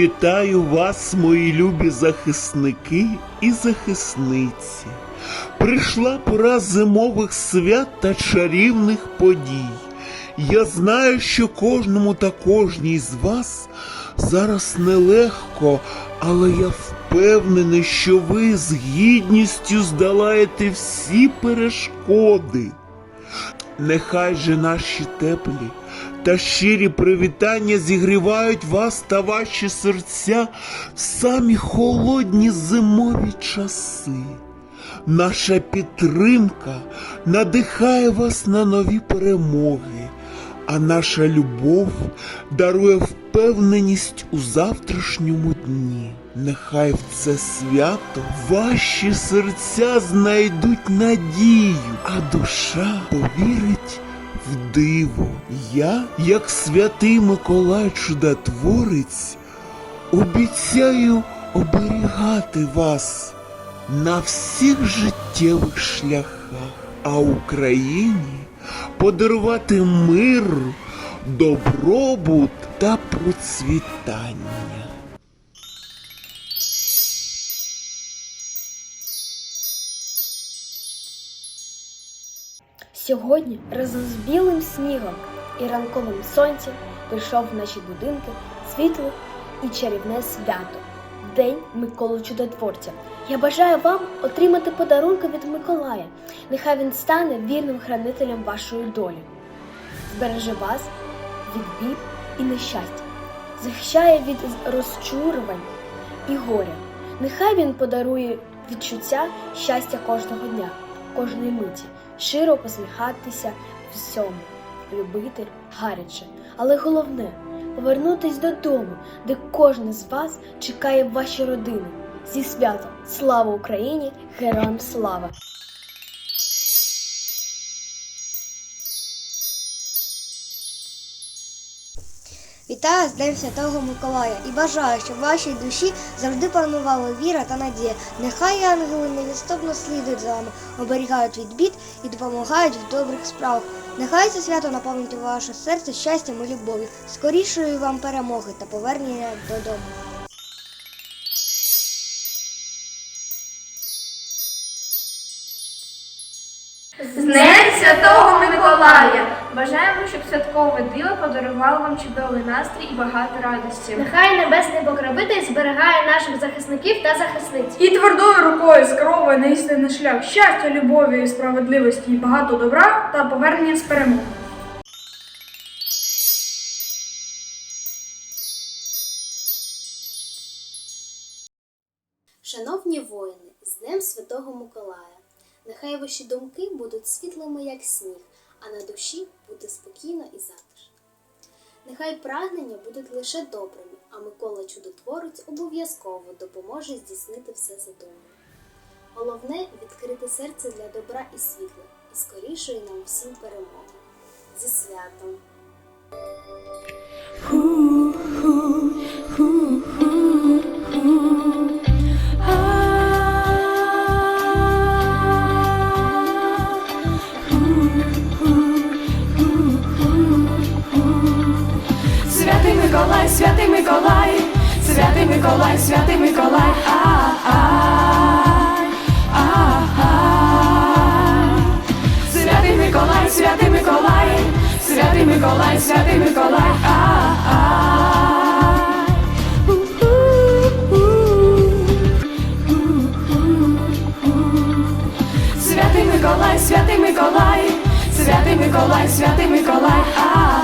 Вітаю вас, мої любі захисники і захисниці. Прийшла пора зимових свят та чарівних подій. Я знаю, що кожному та кожній з вас зараз нелегко, але я впевнений, що ви з гідністю здолаєте всі перешкоди. Нехай же наші теплі та щирі привітання зігрівають вас та ваші серця в самі холодні зимові часи. Наша підтримка надихає вас на нові перемоги, а наша любов дарує впевненість у завтрашньому дні. Нехай в це свято ваші серця знайдуть надію, а душа повірить в диво. Я, як святий Миколай Чудотворець, обіцяю оберігати вас на всіх життєвих шляхах, а Україні подарувати мир, добробут та процвітання. Сьогодні разом з білим снігом і ранковим сонцем прийшов в наші будинки світле і чарівне свято День Миколи Чудотворця. Я бажаю вам отримати подарунки від Миколая. Нехай він стане вірним хранителем вашої долі, збереже вас від бід і нещастя, захищає від розчурувань і горя. Нехай він подарує відчуття щастя кожного дня, кожної миті, широ посміхатися всьому, любити гаряче. Але головне повернутись додому, де кожен з вас чекає ваші родини. Зі святом! Слава Україні! Героям слава! Вітаю з Днем Святого Миколая і бажаю, щоб в вашій душі завжди панувала віра та надія. Нехай ангели невідступно слідують за вами, оберігають від бід і допомагають в добрих справах. Нехай це свято наповнить ваше серце щастям і любов'ю, скорішої вам перемоги та повернення додому. З Днем Святого Миколая! Бажаємо, щоб святкове диво подарувало вам чудовий настрій і багато радості. Нехай небесний покровитель зберігає наших захисників та захисниць. І твердою рукою скеровує на істинний шлях щастя, любові, справедливості і багато добра та повернення з перемоги. Шановні воїни, з Днем Святого Миколая! Нехай ваші думки будуть світлими, як сніг, а на душі Нехай прагнення будуть лише добрими, а Микола Чудотворець обов'язково допоможе здійснити все задумане. Головне відкрити серце для добра і світла, і скорішої нам всім перемоги. Зі святом! Миколай, святий Миколай, святий Миколай, ай, ай, ай. Святий Миколай, святий Миколай, святий Миколай, святий Миколай, ай. Святий Миколай, святий Миколай, святий Миколай, святий Миколай, ай,